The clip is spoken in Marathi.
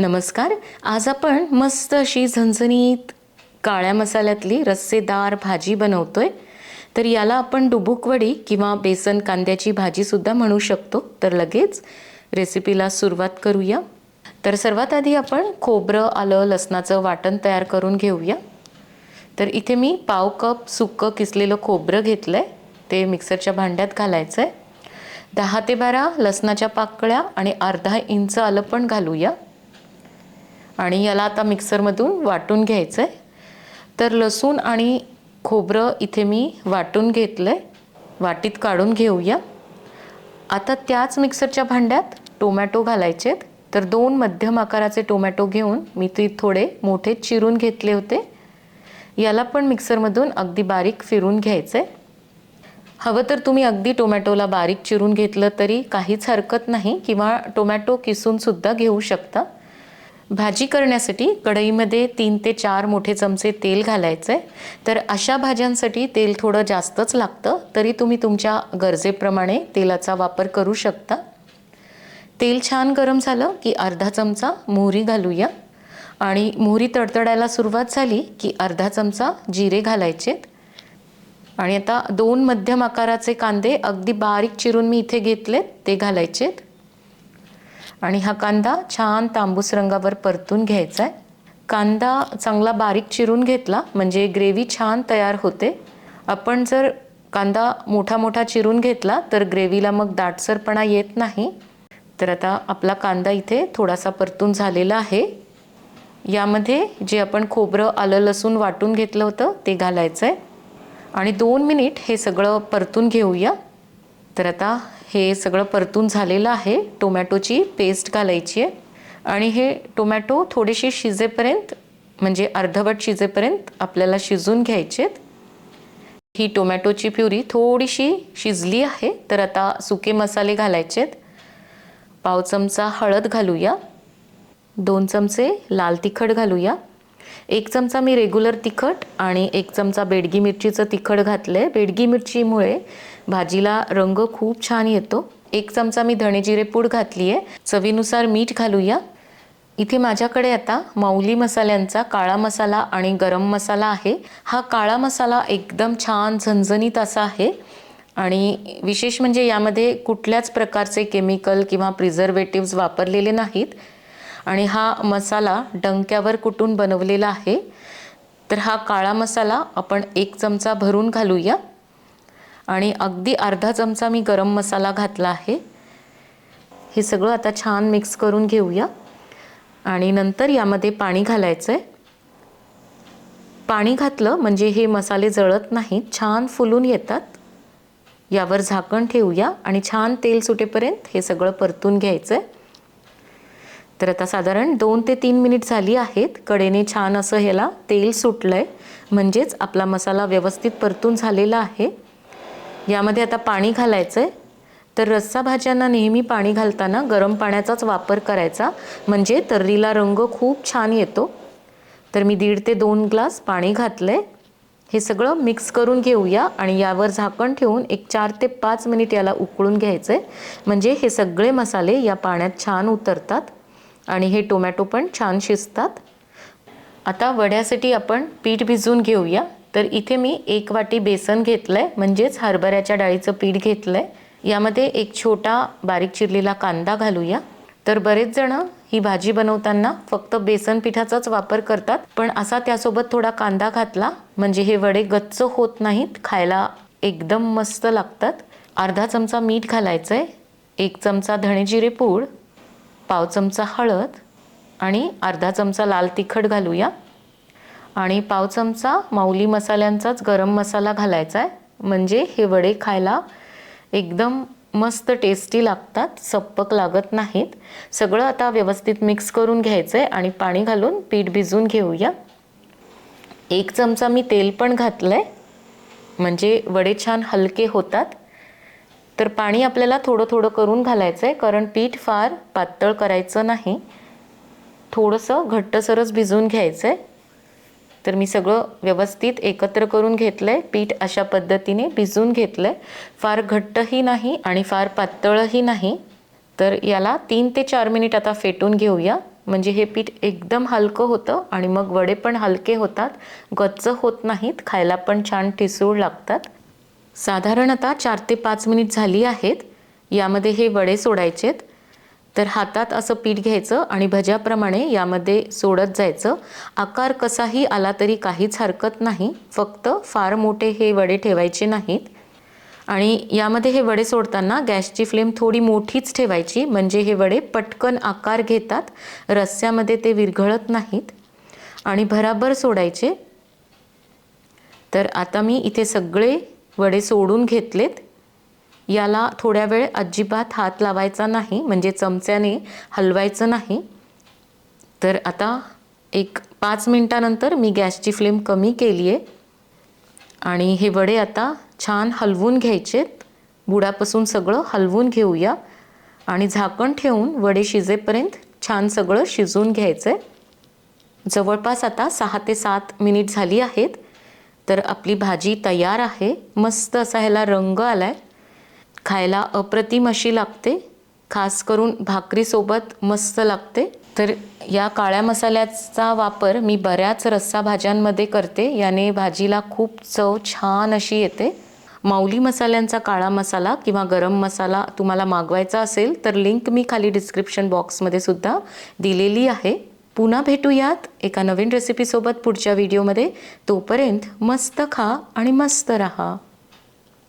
नमस्कार. आज आपण मस्त अशी झणझणीत काळ्या मसाल्यातली रस्सेदार भाजी बनवतोय. तर याला आपण डुबुकवडी किंवा बेसन कांद्याची भाजीसुद्धा म्हणू शकतो. तर लगेच रेसिपीला सुरुवात करूया. तर सर्वात आधी आपण खोबरं आलं लसणाचं वाटण तयार करून घेऊया. तर इथे मी पाव कप सुक्कं किसलेलं खोबरं घेतलं आहे ते मिक्सरच्या भांड्यात घालायचं आहे दहा ते बारा लसणाच्या पाकळ्या आणि अर्धा इंच आलं पण घालूया. आणि याला आता मिक्सरमधून वाटून घ्यायचं आहे तर लसूण आणि खोबरं इथे मी वाटून घेतलं आहे वाटीत काढून घेऊया. आता त्याच मिक्सरच्या भांड्यात टोमॅटो घालायचे आहेत तर दोन मध्यम आकाराचे टोमॅटो घेऊन मी ते थोडे मोठे चिरून घेतले होते. याला पण मिक्सरमधून अगदी बारीक फिरून घ्यायचं आहे हवं तर तुम्ही अगदी टोमॅटोला बारीक चिरून घेतलं तरी काहीच हरकत नाही किंवा टोमॅटो किसूनसुद्धा घेऊ शकता. भाजी करण्यासाठी कढईमध्ये तीन ते चार मोठे चमचे तेल घालायचं आहे तर अशा भाज्यांसाठी तेल थोडं जास्तच लागतं तरी तुम्ही तुमच्या गरजेप्रमाणे तेलाचा वापर करू शकता. तेल छान गरम झालं की अर्धा चमचा मोहरी घालूया. आणि मोहरी तडतडायला सुरुवात झाली की अर्धा चमचा जिरे घालायचेत. आणि आता दोन मध्यम आकाराचे कांदे अगदी बारीक चिरून मी इथे घेतलेत ते घालायचेत. आणि हा कांदा छान तांबूस रंगावर परतून घ्यायचा आहे कांदा चांगला बारीक चिरून घेतला म्हणजे ग्रेव्ही छान तयार होते. आपण जर कांदा मोठा मोठा चिरून घेतला तर ग्रेव्हीला मग दाटसरपणा येत नाही. तर आता आपला कांदा इथे थोडासा परतून झालेला आहे. यामध्ये जे आपण खोबरं आलं लसूण वाटून घेतलं होतं ते घालायचं आहे आणि दोन मिनिट हे सगळं परतून घेऊया. तर आता हे सगळं परतून झालेलं आहे. टोमॅटोची पेस्ट घालायची आहे. आणि हे टोमॅटो थोडेसे शिजेपर्यंत म्हणजे अर्धवट शिजेपर्यंत आपल्याला शिजून घ्यायचेत ही टोमॅटोची प्युरी थोडीशी शिजली आहे तर आता सुके मसाले घालायचेत पाव चमचा हळद घालूया. दोन चमचे लाल तिखट घालूया. एक चमचा मी रेग्युलर तिखट आणि एक चमचा बेडगी मिरचीचं तिखट घातलं आहे बेडगी मिरचीमुळे भाजीला रंग खूप छान येतो. एक चमचा मी धणेजिरे पूड घातली आहे चवीनुसार मीठ घालूया. इथे माझ्याकडे आता माऊली मसाल्यांचा काळा मसाला आणि गरम मसाला आहे. हा काळा मसाला एकदम छान झणझणीत असा आहे. आणि विशेष म्हणजे यामध्ये कुठल्याच प्रकारचे केमिकल किंवा प्रिझर्वेटिव्ज वापरलेले नाहीत. आणि हा मसाला डंक्यावर कुटून बनवलेला आहे. तर हा काळा मसाला आपण एक चमचा भरून घालूया. आणि अगदी अर्धा चमचा मी गरम मसाला घातला आहे. हे सगळं आता छान मिक्स करून घेऊया. आणि नंतर यामध्ये पाणी घालायचं आहे पाणी घातलं म्हणजे हे मसाले जळत नाहीत छान फुलून येतात. यावर झाकण ठेवूया आणि छान तेल सुटेपर्यंत हे सगळं परतून घ्यायचं आहे तर आता साधारण दोन ते तीन मिनिट झाली आहेत. कडेने छान असं ह्याला तेल सुटलं आहे म्हणजेच आपला मसाला व्यवस्थित परतून झालेला आहे. यामध्ये आता पाणी घालायचं आहे तर रस्सा भाज्यांना नेहमी पाणी घालताना गरम पाण्याचाच वापर करायचा. म्हणजे तर्रीला रंग खूप छान येतो. तर मी दीड ते दोन ग्लास पाणी घातलं आहे हे सगळं मिक्स करून घेऊया आणि यावर झाकण ठेवून एक चार ते पाच मिनिट याला उकळून घ्यायचं आहे म्हणजे हे सगळे मसाले या पाण्यात छान उतरतात आणि हे टोमॅटो पण छान शिजतात. आता वड्यासाठी आपण पीठ भिजवून घेऊया. तर इथे मी एक वाटी बेसन घेतलं आहे म्हणजेच हरभऱ्याच्या डाळीचं पीठ घेतलं आहे यामध्ये एक छोटा बारीक चिरलेला कांदा घालूया. तर बरेच जण ही भाजी बनवताना फक्त बेसन पिठाचाच वापर करतात पण असा त्यासोबत थोडा कांदा घातला म्हणजे हे वडे गच्च होत नाहीत खायला एकदम मस्त लागतात. अर्धा चमचा मीठ घालायचं आहे एक चमचा धणेजिरे पूड पाव चमचा हळद आणि अर्धा चमचा लाल तिखट घालूया. आणि पाव चमचा माऊली मसाल्यांचाच गरम मसाला घालायचा आहे. म्हणजे हे वडे खायला एकदम मस्त टेस्टी लागतात सप्पक लागत नाहीत. सगळं आता व्यवस्थित मिक्स करून घ्यायचं आहे आणि पाणी घालून पीठ भिजवून घेऊया. एक चमचा मी तेल पण घातलं आहे म्हणजे वडे छान हलके होतात. तर पाणी आपल्याला थोडं थोडं करून घालायचं आहे कारण पीठ फार पातळ करायचं नाही. थोडंसं घट्टसरच भिजवून घ्यायचं आहे तर मी सगळं व्यवस्थित एकत्र करून घेतलं आहे पीठ अशा पद्धतीने भिजवून घेतलं आहे फार घट्टही नाही आणि फार पातळही नाही. तर याला तीन ते चार मिनिट आता फेटून घेऊया. म्हणजे हे पीठ एकदम हलकं होतं आणि मग वडे पण हलके होतात. गच्च होत नाहीत. खायला पण छान ठिसूळ लागतात. साधारण आता चार ते पाच मिनिट झाली आहेत. यामध्ये हे वडे सोडायचेत. तर हातात असं पीठ घ्यायचं आणि भज्याप्रमाणे यामध्ये सोडत जायचं. आकार कसाही आला तरी काहीच हरकत नाही. फक्त फार मोठे हे वडे ठेवायचे नाहीत. आणि यामध्ये हे वडे सोडताना गॅसची फ्लेम थोडी मोठीच ठेवायची. म्हणजे हे वडे पटकन आकार घेतात. रस्स्यामध्ये ते विरघळत नाहीत. आणि भराभर सोडायचे. तर आता मी इथे सगळे वडे सोडून घेतलेत. याला थोड्या वेळ अजिबात हात लावायचा नाही म्हणजे चमच्याने हलवायचं नाही. तर आता एक पाच मिनटानंतर मी गॅसची फ्लेम कमी केली आहे आणि हे वडे आता छान हलवून घ्यायचेत. बुडापासून सगळं हलवून घेऊया. आणि झाकण ठेवून वडे शिजेपर्यंत छान सगळं शिजवून घ्यायचं आहे जवळपास आता सहा ते सात मिनिट झाली आहेत. तर आपली भाजी तयार आहे. मस्त असा ह्याला रंग आला आहे खायला अप्रतिम अशी लागते. खास करून भाकरीसोबत मस्त लागते. तर या काळ्या मसाल्याचा वापर मी बऱ्याच रस्सा भाज्यांमध्ये करते. याने भाजीला खूप चव छान अशी येते. माऊली मसाल्यांचा काळा मसाला किंवा गरम मसाला तुम्हाला मागवायचा असेल तर लिंक मी खाली डिस्क्रिप्शन बॉक्समध्ये सुद्धा दिलेली आहे. पुन्हा भेटूयात एका नवीन रेसिपीसोबत पुढच्या व्हिडिओमध्ये तोपर्यंत मस्त खा आणि मस्त रहा.